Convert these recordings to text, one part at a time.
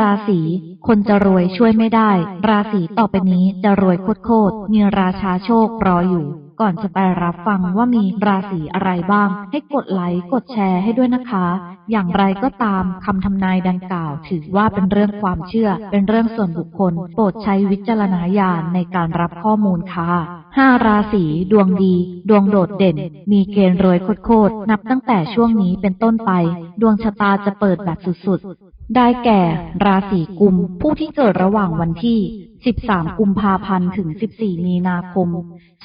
ราศีคนจะรวยช่วยไม่ได้ ราศีต่อไปนี้จะรวยโคตรๆมีราชาโชครออยู่ ก่อนจะไปรับฟังว่ามีราศีอะไรบ้าง ให้กดไลค์กดแชร์ให้ด้วยนะคะ อย่างไรก็ตามคำทำนายดังกล่าว ถือว่าเป็นเรื่องความเชื่อ เป็นเรื่องส่วนบุคคล โปรดใช้วิจารณญาณในการรับข้อมูลค่ะห้าราศีดวงดี ดวงโดดเด่น มีเกณฑ์รวยโคตรๆนับตั้งแต่ช่วงนี้เป็นต้นไป ดวงชะตาจะเปิดแบบสุดๆ ได้แก่ราศีกุมผู้ที่เกิดระหว่างวันที่ 13 กุมภาพันธ์ถึง 14 มีนาคม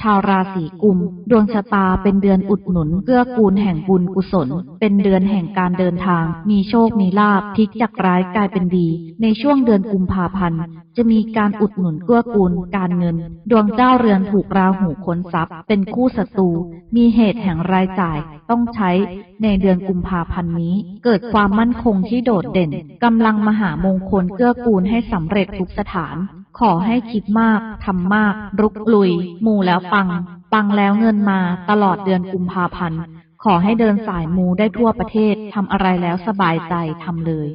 ชาวราศีกุม ดวงชะตาเป็นเดือนอุดหนุนเกื้อกูลแห่งบุญกุศล เป็นเดือนแห่งการเดินทาง มีโชค มีลาภพลิกจากร้ายกลายเป็นดี ในช่วงเดือนกุมภาพันธ์ จะมีการอุดหนุนเกื้อกูล การเงิน ดวงเจ้าเรือนถูกราหูค้นทรัพย์ เป็นคู่ศัตรู มีเหตุแห่งรายจ่าย ต้องใช้ ในเดือนกุมภาพันธ์นี้ เกิดความมั่นคงที่โดดเด่น กำลังมหามงคลเกื้อกูลให้สำเร็จทุกสถาน ขอให้คิดมาก ทำมาก รุกลุย มูแล้วปัง ปังแล้วเงินมา ตลอดเดือนกุมภาพันธ์ ขอให้เดินสายมูได้ทั่วประเทศ ทำอะไรแล้วสบายใจทำเลย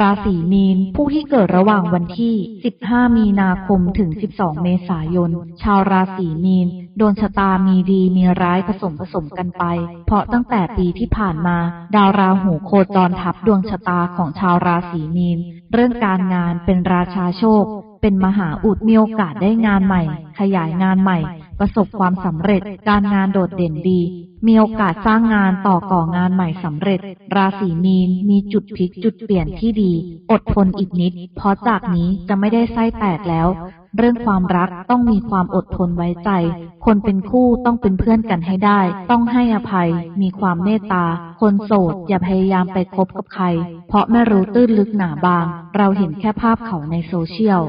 ราศีมีน ผู้ที่เกิดระหว่างวันที่ 15 มีนาคมถึง 12 เมษายน ชาวราศีมีน โดนชะตามีดีมีร้ายผสมผสมกันไป เพราะตั้งแต่ปีที่ผ่านมา ดาวราหูโคจรทับดวงชะตาของชาวราศีมีน เรื่องการงานเป็นราชาโชค เป็นมหาอุดมีโอกาสได้งานใหม่ ขยายงานใหม่ ประสบความสำเร็จ การงานโดดเด่นดี มีโอกาสสร้างงานต่อก่องานใหม่สำเร็จ ราศีมีนมีจุดพลิกจุดเปลี่ยนที่ดี อดทนอีกนิด เพราะจากนี้จะไม่ได้ไส้แตกแล้ว เรื่องความรักต้องมีความอดทนไว้ใจ คนเป็นคู่ต้องเป็นเพื่อนกันให้ได้ ต้องให้อภัย มีความเมตตา คนโสดอย่าพยายามไปคบกับใคร เพราะไม่รู้ตื้นลึกหนาบาง เราเห็นแค่ภาพเขาในโซเชียล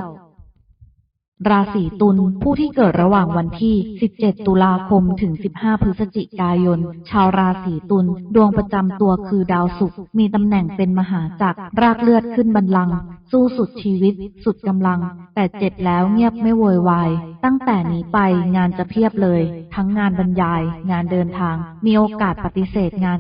ราศีตุลผู้ที่เกิดระหว่างวันที่ 17 ตุลาคม ถึง 15 พฤศจิกายน ชาวราศีตุลดวงประจำตัวคือดาวศุกร์มีตำแหน่งเป็นมหาจักรรากเลือดขึ้นบันลัง สู้สุดชีวิต สุดกำลัง แต่เจ็บแล้วเงียบไม่โวยวาย ตั้งแต่นี้ไปงานจะเพียบเลย ทั้งงานบรรยาย งานเดินทาง มีโอกาสปฏิเสธงาน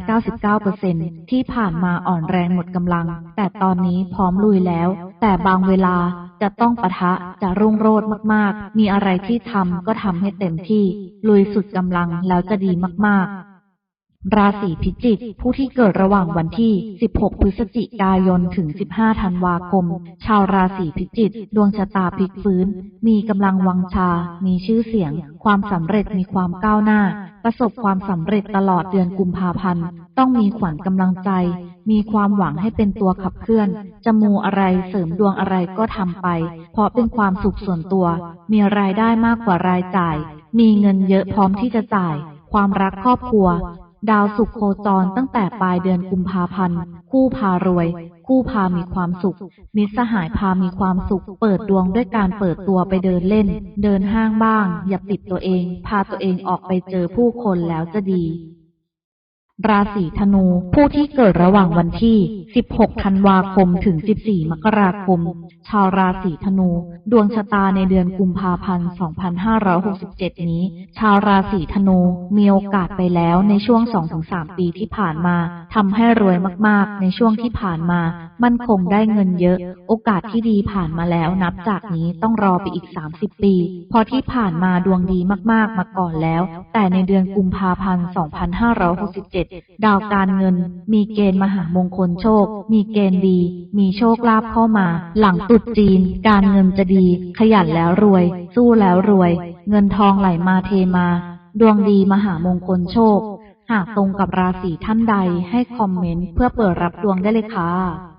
99%ที่ผ่านมาอ่อนแรงหมดกำลัง แต่ตอนนี้พร้อมลุยแล้ว แต่บางเวลา จะต้องปะทะจะรุ่งโรจน์มากๆ มีอะไรที่ทำก็ทำให้เต็มที่ ลุยสุดกำลังแล้วจะดีมากๆราศีพิจิก ผู้ที่เกิดระหว่างวันที่ 16 พฤศจิกายน ถึง 15 ธันวาคม ชาวราศีพิจิก ดวงชะตาพลิกฟื้น มีกำลังวังชา มีชื่อเสียง ความสำเร็จมีความก้าวหน้า ประสบความสำเร็จตลอดเดือนกุมภาพันธ์ ต้องมีขวัญกำลังใจ มีความหวังให้เป็นตัวขับเคลื่อน จะมูอะไรเสริมดวงอะไรก็ทำไป เพราะเป็นความสุขส่วนตัว มีรายได้มากกว่ารายจ่าย มีเงินเยอะพร้อมที่จะจ่าย ความรักครอบครัว ดาวสุขโคจรตั้งแต่ปลายเดือนกุมภาพันธ์ คู่พารวย คู่พามีความสุข มิสหายพามีความสุข เปิดดวงด้วยการเปิดตัวไปเดินเล่น เดินห้างบ้าง อย่าปิดตัวเอง พาตัวเองออกไปเจอผู้คนแล้วจะดี ราศีธนู ผู้ที่เกิดระหว่างวันที่ 16 ธันวาคม ถึง 14 มกราคม ชาวราศีธนู ดวงชะตาในเดือนกุมภาพันธ์ 2567 นี้ ชาวราศีธนูมีโอกาสไปแล้วในช่วง 2-3 ปีที่ผ่านมา ทำให้รวยมากๆ ในช่วงที่ผ่านมา มั่นคงได้เงินเยอะ โอกาสที่ดีผ่านมาแล้วนับจากนี้ต้องรอไปอีก 30 ปีเพราะที่ผ่านมาดวงดีมากๆ มาก่อนแล้ว แต่ในเดือนกุมภาพันธ์ 2567 ดาวการเงิน มีเกณฑ์มหามงคลโชคมีเกณฑ์ดี มีโชคลาภเข้ามา หลังตุดจีน การเงินจะดี ขยันแล้วรวย สู้แล้วรวย เงินทองไหลมาเทมา ดวงดีมหามงคลโชค หากตรงกับราศีท่านใดให้คอมเมนต์เพื่อเปิดรับดวงได้เลยค่ะ